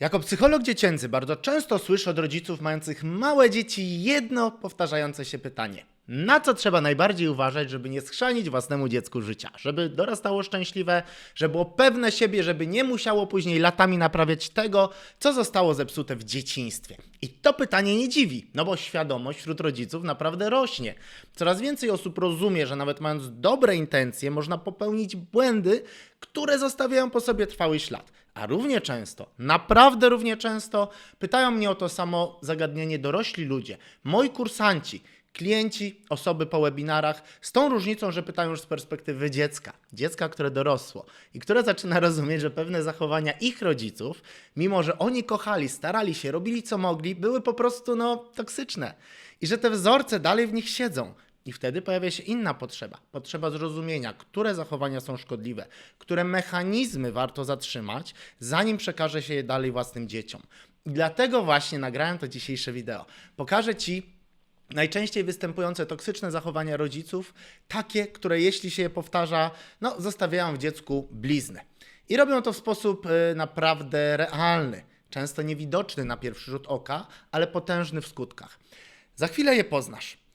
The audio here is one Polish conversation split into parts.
Jako psycholog dziecięcy bardzo często słyszę od rodziców mających małe dzieci jedno powtarzające się pytanie. Na co trzeba najbardziej uważać, żeby nie schrzanić własnemu dziecku życia? Żeby dorastało szczęśliwe, żeby było pewne siebie, żeby nie musiało później latami naprawiać tego, co zostało zepsute w dzieciństwie. I to pytanie nie dziwi, no bo świadomość wśród rodziców naprawdę rośnie. Coraz więcej osób rozumie, że nawet mając dobre intencje, można popełnić błędy, które zostawiają po sobie trwały ślad. A równie często, naprawdę równie często, pytają mnie o to samo zagadnienie dorośli ludzie, moi kursanci, klienci, osoby po webinarach, z tą różnicą, że pytają już z perspektywy dziecka, dziecka, które dorosło i które zaczyna rozumieć, że pewne zachowania ich rodziców, mimo że oni kochali, starali się, robili co mogli, były po prostu no, toksyczne. I że te wzorce dalej w nich siedzą. I wtedy pojawia się inna potrzeba potrzeba zrozumienia, które zachowania są szkodliwe, które mechanizmy warto zatrzymać, zanim przekaże się je dalej własnym dzieciom. I dlatego właśnie nagrałem to dzisiejsze wideo. Pokażę Ci najczęściej występujące toksyczne zachowania rodziców, takie, które jeśli się je powtarza, no, zostawiają w dziecku blizny. I robią to w sposób y, naprawdę realny, często niewidoczny na pierwszy rzut oka, ale potężny w skutkach. Za chwilę je poznasz.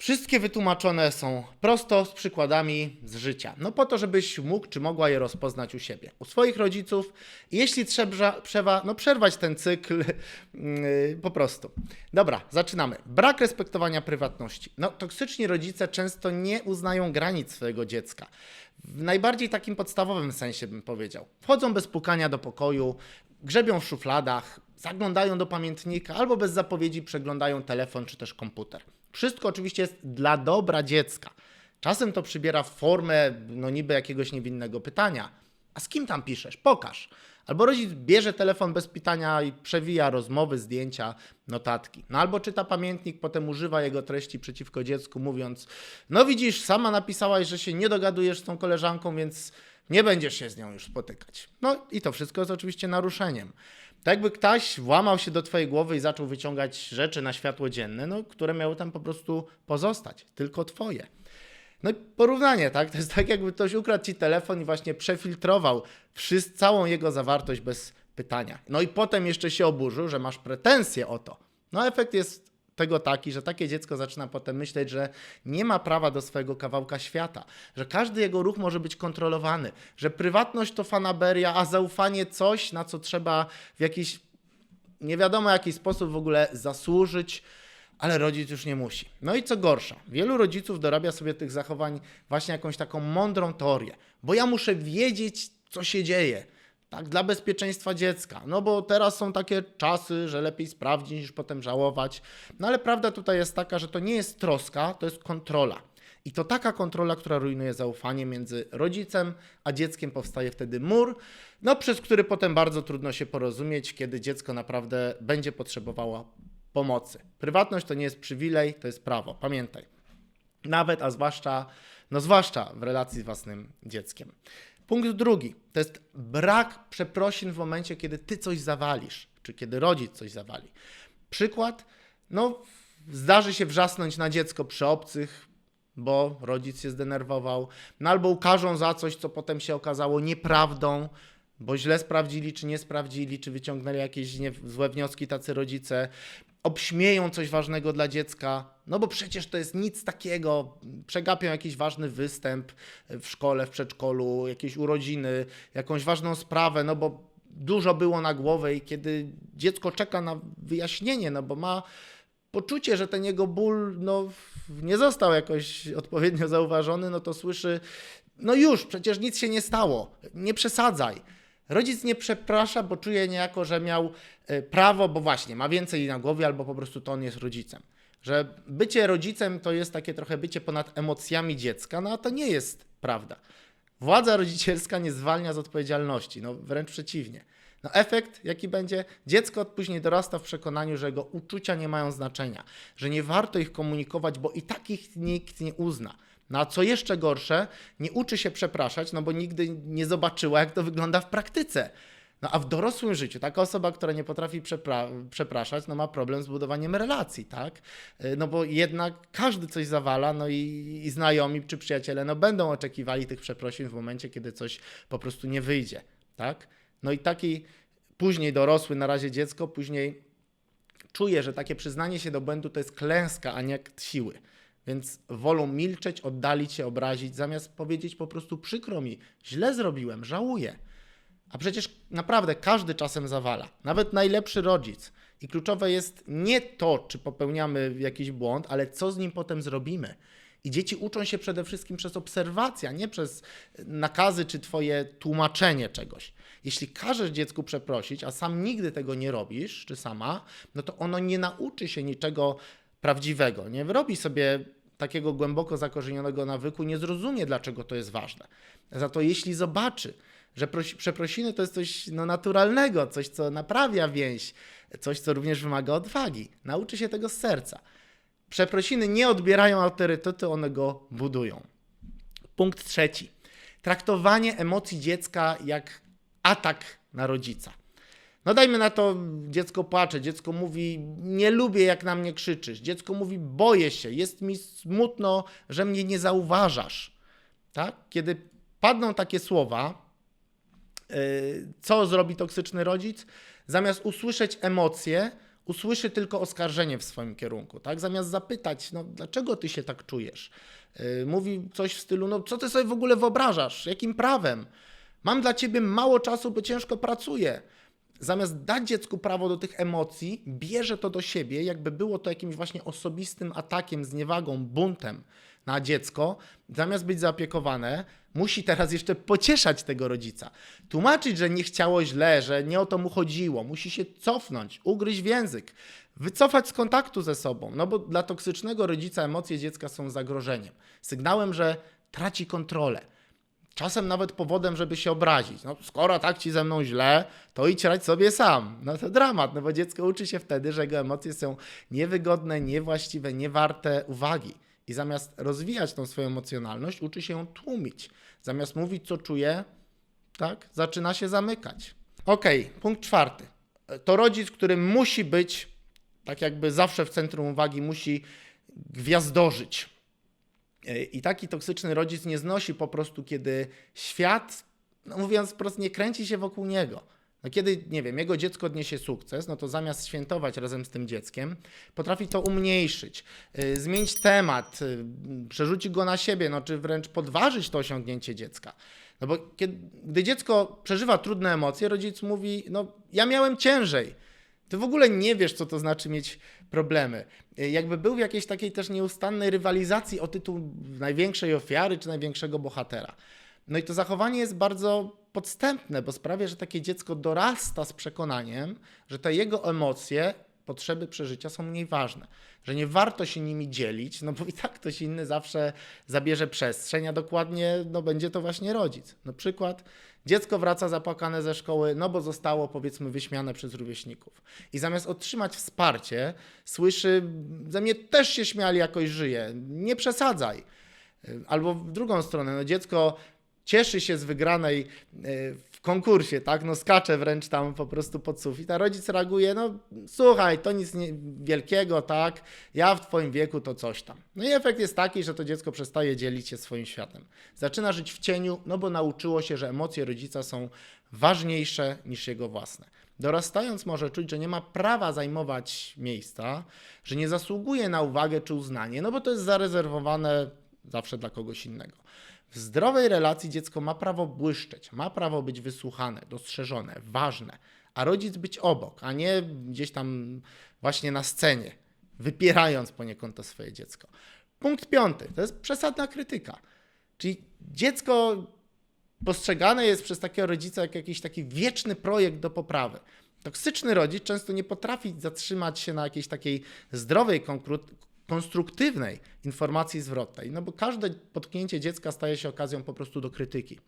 Wszystkie wytłumaczone są prosto z przykładami z życia. No po to, żebyś mógł czy mogła je rozpoznać u siebie, u swoich rodziców. Jeśli trzeba, trzeba no przerwać ten cykl yy, po prostu. Dobra, zaczynamy. Brak respektowania prywatności. No toksyczni rodzice często nie uznają granic swojego dziecka. W najbardziej takim podstawowym sensie bym powiedział. Wchodzą bez pukania do pokoju, grzebią w szufladach, zaglądają do pamiętnika albo bez zapowiedzi przeglądają telefon czy też komputer. Wszystko oczywiście jest dla dobra dziecka. Czasem to przybiera formę no niby jakiegoś niewinnego pytania. A z kim tam piszesz? Pokaż. Albo rodzic bierze telefon bez pytania i przewija rozmowy, zdjęcia, notatki. No albo czyta pamiętnik, potem używa jego treści przeciwko dziecku, mówiąc: No widzisz, sama napisałaś, że się nie dogadujesz z tą koleżanką, więc nie będziesz się z nią już spotykać. No i to wszystko jest oczywiście naruszeniem. Tak jakby ktoś włamał się do twojej głowy i zaczął wyciągać rzeczy na światło dzienne, no, które miały tam po prostu pozostać, tylko twoje. No i porównanie, tak? To jest tak, jakby ktoś ukradł ci telefon i właśnie przefiltrował wszyscy, całą jego zawartość bez pytania. No i potem jeszcze się oburzył, że masz pretensje o to. No efekt jest tego taki, że takie dziecko zaczyna potem myśleć, że nie ma prawa do swojego kawałka świata, że każdy jego ruch może być kontrolowany, że prywatność to fanaberia, a zaufanie coś, na co trzeba w jakiś nie wiadomo jaki sposób w ogóle zasłużyć, ale rodzic już nie musi. No i co gorsza, wielu rodziców dorabia sobie tych zachowań właśnie jakąś taką mądrą teorię, bo ja muszę wiedzieć, co się dzieje. Tak, dla bezpieczeństwa dziecka. No bo teraz są takie czasy, że lepiej sprawdzić niż potem żałować. No ale prawda tutaj jest taka, że to nie jest troska, to jest kontrola. I to taka kontrola, która rujnuje zaufanie między rodzicem a dzieckiem. Powstaje wtedy mur, no, przez który potem bardzo trudno się porozumieć, kiedy dziecko naprawdę będzie potrzebowało pomocy. Prywatność to nie jest przywilej, to jest prawo. Pamiętaj. Nawet, a zwłaszcza, no zwłaszcza w relacji z własnym dzieckiem. Punkt drugi to jest brak przeprosin w momencie, kiedy ty coś zawalisz, czy kiedy rodzic coś zawali. Przykład, no zdarzy się wrzasnąć na dziecko przy obcych, bo rodzic się zdenerwował, no albo ukażą za coś, co potem się okazało nieprawdą, bo źle sprawdzili, czy nie sprawdzili, czy wyciągnęli jakieś złe wnioski tacy rodzice, obśmieją coś ważnego dla dziecka, no bo przecież to jest nic takiego, przegapią jakiś ważny występ w szkole, w przedszkolu, jakieś urodziny, jakąś ważną sprawę, no bo dużo było na głowę i kiedy dziecko czeka na wyjaśnienie, no bo ma poczucie, że ten jego ból no, nie został jakoś odpowiednio zauważony, no to słyszy, no już, przecież nic się nie stało, nie przesadzaj. Rodzic nie przeprasza, bo czuje niejako, że miał e, prawo, bo właśnie ma więcej na głowie, albo po prostu to on jest rodzicem. Że bycie rodzicem to jest takie trochę bycie ponad emocjami dziecka, no a to nie jest prawda. Władza rodzicielska nie zwalnia z odpowiedzialności, no wręcz przeciwnie. No efekt jaki będzie? Dziecko później dorasta w przekonaniu, że jego uczucia nie mają znaczenia, że nie warto ich komunikować, bo i tak ich nikt nie uzna. No a co jeszcze gorsze, nie uczy się przepraszać, no bo nigdy nie zobaczyła, jak to wygląda w praktyce. No a w dorosłym życiu taka osoba, która nie potrafi przepra- przepraszać, no ma problem z budowaniem relacji, tak? Y, no bo jednak każdy coś zawala, no i, i znajomi czy przyjaciele, no będą oczekiwali tych przeprosin w momencie, kiedy coś po prostu nie wyjdzie, tak? No i taki później dorosły, na razie dziecko, później czuje, że takie przyznanie się do błędu to jest klęska, a nie siły. Więc wolą milczeć, oddalić się, obrazić, zamiast powiedzieć po prostu przykro mi, źle zrobiłem, żałuję. A przecież naprawdę każdy czasem zawala, nawet najlepszy rodzic. I kluczowe jest nie to, czy popełniamy jakiś błąd, ale co z nim potem zrobimy. I dzieci uczą się przede wszystkim przez obserwację, a nie przez nakazy czy twoje tłumaczenie czegoś. Jeśli każesz dziecku przeprosić, a sam nigdy tego nie robisz, czy sama, no to ono nie nauczy się niczego prawdziwego. Nie wyrobi sobie takiego głęboko zakorzenionego nawyku, nie zrozumie, dlaczego to jest ważne. Za to jeśli zobaczy, że prosi, przeprosiny to jest coś no, naturalnego, coś, co naprawia więź, coś, co również wymaga odwagi, nauczy się tego z serca. Przeprosiny nie odbierają autorytetu, one go budują. Punkt trzeci. Traktowanie emocji dziecka jak atak na rodzica. No dajmy na to, dziecko płacze, dziecko mówi, nie lubię jak na mnie krzyczysz, dziecko mówi, boję się, jest mi smutno, że mnie nie zauważasz. Tak? Kiedy padną takie słowa, yy, co zrobi toksyczny rodzic? Zamiast usłyszeć emocje, usłyszy tylko oskarżenie w swoim kierunku, tak? Zamiast zapytać, no dlaczego ty się tak czujesz? Yy, mówi coś w stylu, no co ty sobie w ogóle wyobrażasz? Jakim prawem? Mam dla ciebie mało czasu, bo ciężko pracuję. Zamiast dać dziecku prawo do tych emocji, bierze to do siebie, jakby było to jakimś właśnie osobistym atakiem, zniewagą, buntem na dziecko. Zamiast być zaopiekowane, musi teraz jeszcze pocieszać tego rodzica. Tłumaczyć, że nie chciało źle, że nie o to mu chodziło. Musi się cofnąć, ugryźć w język, wycofać z kontaktu ze sobą. No bo dla toksycznego rodzica emocje dziecka są zagrożeniem. Sygnałem, że traci kontrolę. Czasem nawet powodem, żeby się obrazić. No, skoro tak ci ze mną źle, to idź radź sobie sam. No to dramat, no bo dziecko uczy się wtedy, że jego emocje są niewygodne, niewłaściwe, niewarte uwagi. I zamiast rozwijać tą swoją emocjonalność, uczy się ją tłumić. Zamiast mówić, co czuje, tak, zaczyna się zamykać. Ok, punkt czwarty. To rodzic, który musi być, tak jakby zawsze w centrum uwagi, musi gwiazdożyć. I taki toksyczny rodzic nie znosi po prostu, kiedy świat, no mówiąc wprost, nie kręci się wokół niego. No kiedy, nie wiem, jego dziecko odniesie sukces, no to zamiast świętować razem z tym dzieckiem, potrafi to umniejszyć, yy, zmienić temat, yy, przerzucić go na siebie, no czy wręcz podważyć to osiągnięcie dziecka. No bo kiedy, gdy dziecko przeżywa trudne emocje, rodzic mówi, no ja miałem ciężej. Ty w ogóle nie wiesz, co to znaczy mieć problemy. Jakby był w jakiejś takiej też nieustannej rywalizacji o tytuł największej ofiary czy największego bohatera. No i to zachowanie jest bardzo podstępne, bo sprawia, że takie dziecko dorasta z przekonaniem, że te jego emocje, potrzeby przeżycia są mniej ważne, że nie warto się nimi dzielić, no bo i tak ktoś inny zawsze zabierze przestrzeń, a dokładnie no, będzie to właśnie rodzic. No przykład, dziecko wraca zapłakane ze szkoły, no bo zostało powiedzmy wyśmiane przez rówieśników. I zamiast otrzymać wsparcie, słyszy, ze mnie też się śmiali, jakoś żyje, nie przesadzaj. Albo w drugą stronę, no dziecko cieszy się z wygranej e, w konkursie, tak? No skacze wręcz tam po prostu pod sufit, a rodzic reaguje, no słuchaj, to nic nie, wielkiego, tak? Ja w twoim wieku to coś tam. No i efekt jest taki, że to dziecko przestaje dzielić się swoim światem. Zaczyna żyć w cieniu, no bo nauczyło się, że emocje rodzica są ważniejsze niż jego własne. Dorastając może czuć, że nie ma prawa zajmować miejsca, że nie zasługuje na uwagę czy uznanie, no bo to jest zarezerwowane zawsze dla kogoś innego. W zdrowej relacji dziecko ma prawo błyszczeć, ma prawo być wysłuchane, dostrzeżone, ważne, a rodzic być obok, a nie gdzieś tam właśnie na scenie, wypierając poniekąd to swoje dziecko. Punkt piąty to jest przesadna krytyka. Czyli dziecko postrzegane jest przez takiego rodzica jak jakiś taki wieczny projekt do poprawy. Toksyczny rodzic często nie potrafi zatrzymać się na jakiejś takiej zdrowej konstruktywnej informacji zwrotnej, no bo każde potknięcie dziecka staje się okazją po prostu do krytyki.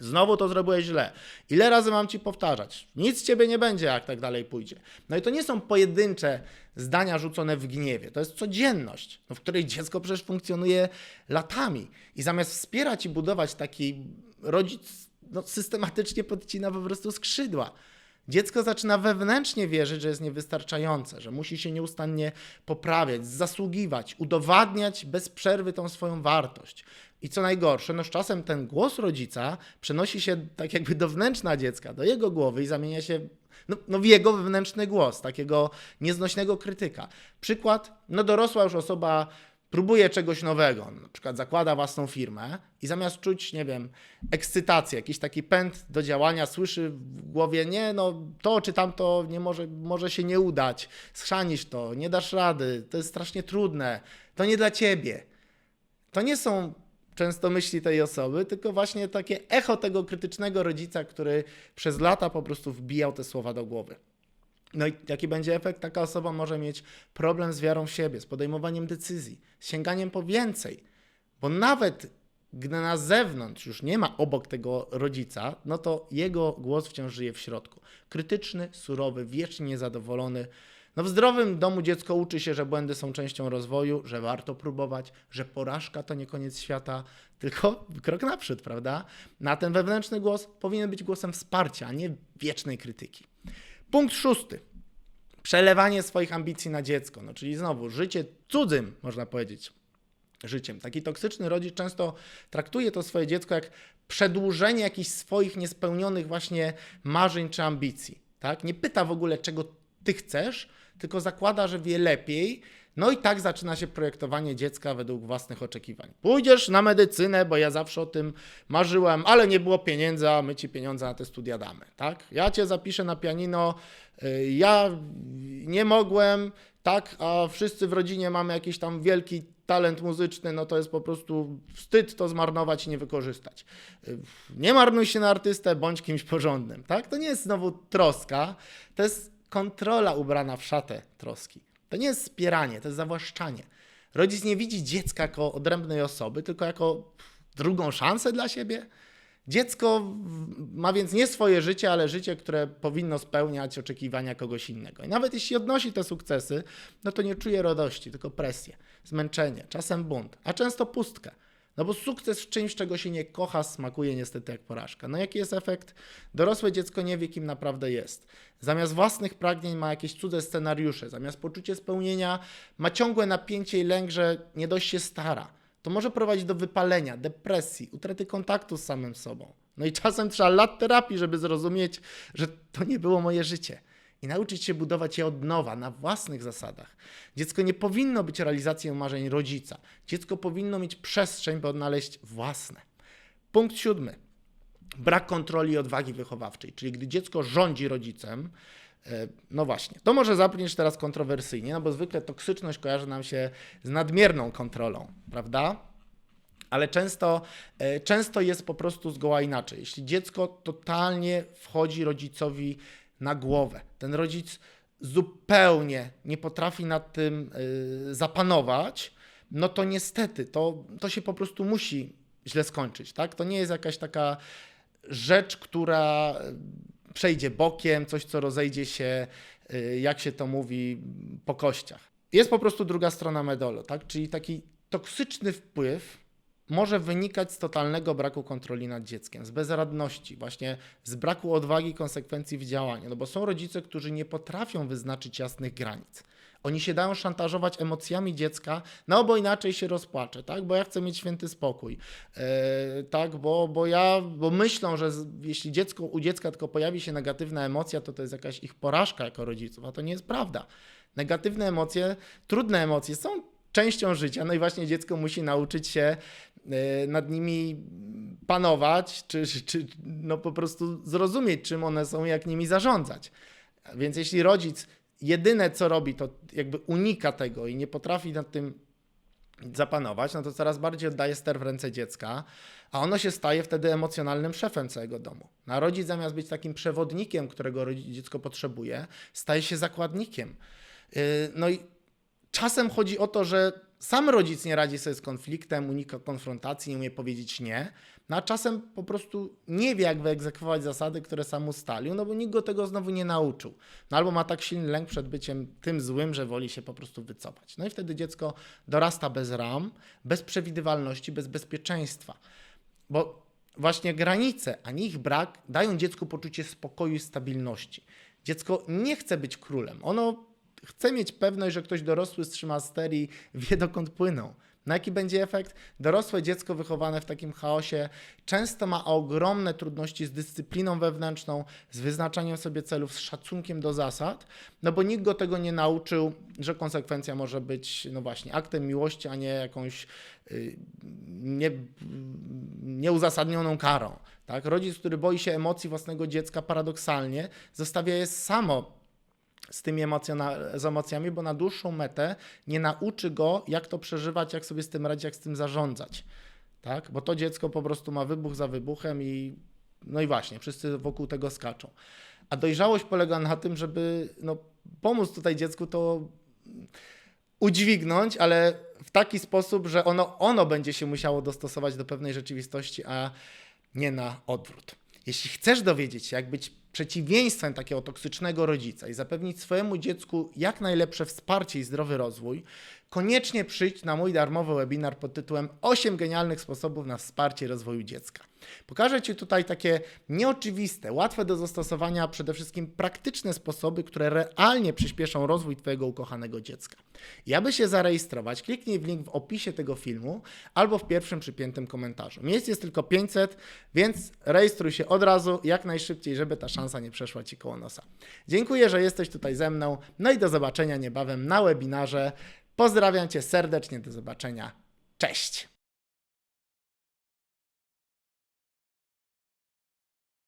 Znowu to zrobiłeś źle. Ile razy mam ci powtarzać? Nic z ciebie nie będzie, jak tak dalej pójdzie. No i to nie są pojedyncze zdania rzucone w gniewie. To jest codzienność, no w której dziecko przecież funkcjonuje latami. I zamiast wspierać i budować taki rodzic, no, systematycznie podcina po prostu skrzydła. Dziecko zaczyna wewnętrznie wierzyć, że jest niewystarczające, że musi się nieustannie poprawiać, zasługiwać, udowadniać bez przerwy tą swoją wartość. I co najgorsze, no z czasem ten głos rodzica przenosi się tak jakby do wnętrza dziecka, do jego głowy i zamienia się No, no w jego wewnętrzny głos, takiego nieznośnego krytyka. Przykład, no dorosła już osoba próbuje czegoś nowego, na przykład zakłada własną firmę i zamiast czuć, nie wiem, ekscytację, jakiś taki pęd do działania, słyszy w głowie, nie, no to czy tamto nie może, może się nie udać, schrzanisz to, nie dasz rady, to jest strasznie trudne, to nie dla ciebie. To nie są często myśli tej osoby, tylko właśnie takie echo tego krytycznego rodzica, który przez lata po prostu wbijał te słowa do głowy. No i jaki będzie efekt? Taka osoba może mieć problem z wiarą w siebie, z podejmowaniem decyzji, z sięganiem po więcej. Bo nawet gdy na zewnątrz już nie ma obok tego rodzica, no to jego głos wciąż żyje w środku. Krytyczny, surowy, wiecznie niezadowolony. No w zdrowym domu dziecko uczy się, że błędy są częścią rozwoju, że warto próbować, że porażka to nie koniec świata, tylko krok naprzód, prawda? Na ten wewnętrzny głos powinien być głosem wsparcia, a nie wiecznej krytyki. Punkt szósty. Przelewanie swoich ambicji na dziecko, no czyli znowu życie cudzym, można powiedzieć, życiem. Taki toksyczny rodzic często traktuje to swoje dziecko jak przedłużenie jakichś swoich niespełnionych właśnie marzeń czy ambicji. Tak? Nie pyta w ogóle, czego ty chcesz, tylko zakłada, że wie lepiej. No i tak zaczyna się projektowanie dziecka według własnych oczekiwań. Pójdziesz na medycynę, bo ja zawsze o tym marzyłem, ale nie było pieniędzy, a my ci pieniądze na te studia damy. Tak? Ja cię zapiszę na pianino, y, ja nie mogłem, tak, a wszyscy w rodzinie mamy jakiś tam wielki talent muzyczny, no to jest po prostu wstyd to zmarnować i nie wykorzystać. Y, Nie marnuj się na artystę, bądź kimś porządnym, tak? To nie jest znowu troska, to jest kontrola ubrana w szatę troski. To nie jest wspieranie, to jest zawłaszczanie. Rodzic nie widzi dziecka jako odrębnej osoby, tylko jako drugą szansę dla siebie. Dziecko ma więc nie swoje życie, ale życie, które powinno spełniać oczekiwania kogoś innego. I nawet jeśli odnosi te sukcesy, no to nie czuje radości, tylko presję, zmęczenie, czasem bunt, a często pustkę. No bo sukces w czymś, czego się nie kocha, smakuje niestety jak porażka. No jaki jest efekt? Dorosłe dziecko nie wie, kim naprawdę jest. Zamiast własnych pragnień ma jakieś cudze scenariusze, zamiast poczucie spełnienia ma ciągłe napięcie i lęk, że nie dość się stara. To może prowadzić do wypalenia, depresji, utraty kontaktu z samym sobą. No i czasem trzeba lat terapii, żeby zrozumieć, że to nie było moje życie. Nauczyć się budować je od nowa, na własnych zasadach. Dziecko nie powinno być realizacją marzeń rodzica. Dziecko powinno mieć przestrzeń, by odnaleźć własne. Punkt siódmy. Brak kontroli i odwagi wychowawczej, czyli gdy dziecko rządzi rodzicem, e, no właśnie, to może zabrzmieć teraz kontrowersyjnie, no bo zwykle toksyczność kojarzy nam się z nadmierną kontrolą, prawda? Ale często, e, często jest po prostu zgoła inaczej. Jeśli dziecko totalnie wchodzi rodzicowi na głowę, ten rodzic zupełnie nie potrafi nad tym y, zapanować, no to niestety to, to się po prostu musi źle skończyć. Tak? To nie jest jakaś taka rzecz, która y, przejdzie bokiem, coś, co rozejdzie się, y, jak się to mówi, po kościach. Jest po prostu druga strona medalu, tak? czyli taki toksyczny wpływ może wynikać z totalnego braku kontroli nad dzieckiem, z bezradności, właśnie z braku odwagi konsekwencji w działaniu. No bo są rodzice, którzy nie potrafią wyznaczyć jasnych granic. Oni się dają szantażować emocjami dziecka, no bo inaczej się rozpłaczę, tak? Bo ja chcę mieć święty spokój. E, tak, bo, bo ja, bo myślą, że z, jeśli dziecko, u dziecka tylko pojawi się negatywna emocja, to to jest jakaś ich porażka jako rodziców, a to nie jest prawda. Negatywne emocje, trudne emocje są częścią życia, no i właśnie dziecko musi nauczyć się e, nad nimi panować, czy, czy- no po prostu zrozumieć, czym one są jak nimi zarządzać. Więc jeśli rodzic jedyne co robi, to jakby unika tego i nie potrafi nad tym zapanować, no to coraz bardziej oddaje ster w ręce dziecka, a ono się staje wtedy emocjonalnym szefem całego domu. A rodzic zamiast być takim przewodnikiem, którego dziecko potrzebuje, staje się zakładnikiem. Yy, No i czasem chodzi o to, że sam rodzic nie radzi sobie z konfliktem, unika konfrontacji, nie umie powiedzieć nie, no a czasem po prostu nie wie, jak wyegzekwować zasady, które sam ustalił, no bo nikt go tego znowu nie nauczył. No albo ma tak silny lęk przed byciem tym złym, że woli się po prostu wycofać. No i wtedy dziecko dorasta bez ram, bez przewidywalności, bez bezpieczeństwa. Bo właśnie granice, a nie ich brak, dają dziecku poczucie spokoju i stabilności. Dziecko nie chce być królem. Ono chce mieć pewność, że ktoś dorosły strzyma ster i wie dokąd płyną. Na jaki będzie efekt? Dorosłe dziecko wychowane w takim chaosie często ma ogromne trudności z dyscypliną wewnętrzną, z wyznaczaniem sobie celów, z szacunkiem do zasad, no bo nikt go tego nie nauczył, że konsekwencja może być, no właśnie, aktem miłości, a nie jakąś y, nie, nieuzasadnioną karą. Tak? Rodzic, który boi się emocji własnego dziecka, paradoksalnie zostawia je samo z tymi z emocjami, bo na dłuższą metę nie nauczy go, jak to przeżywać, jak sobie z tym radzić, jak z tym zarządzać. Tak? Bo to dziecko po prostu ma wybuch za wybuchem i no i właśnie, wszyscy wokół tego skaczą. A dojrzałość polega na tym, żeby no, pomóc tutaj dziecku to udźwignąć, ale w taki sposób, że ono, ono będzie się musiało dostosować do pewnej rzeczywistości, a nie na odwrót. Jeśli chcesz dowiedzieć się, jak być przeciwieństwem takiego toksycznego rodzica i zapewnić swojemu dziecku jak najlepsze wsparcie i zdrowy rozwój, koniecznie przyjdź na mój darmowy webinar pod tytułem 8 genialnych sposobów na wsparcie rozwoju dziecka. Pokażę Ci tutaj takie nieoczywiste, łatwe do zastosowania, a przede wszystkim praktyczne sposoby, które realnie przyspieszą rozwój Twojego ukochanego dziecka. I aby się zarejestrować, kliknij w link w opisie tego filmu albo w pierwszym przypiętym komentarzu. Miejsc jest tylko 500, więc rejestruj się od razu, jak najszybciej, żeby ta szansa nie przeszła Ci koło nosa. Dziękuję, że jesteś tutaj ze mną, no i do zobaczenia niebawem na webinarze. Pozdrawiam Cię serdecznie, do zobaczenia. Cześć!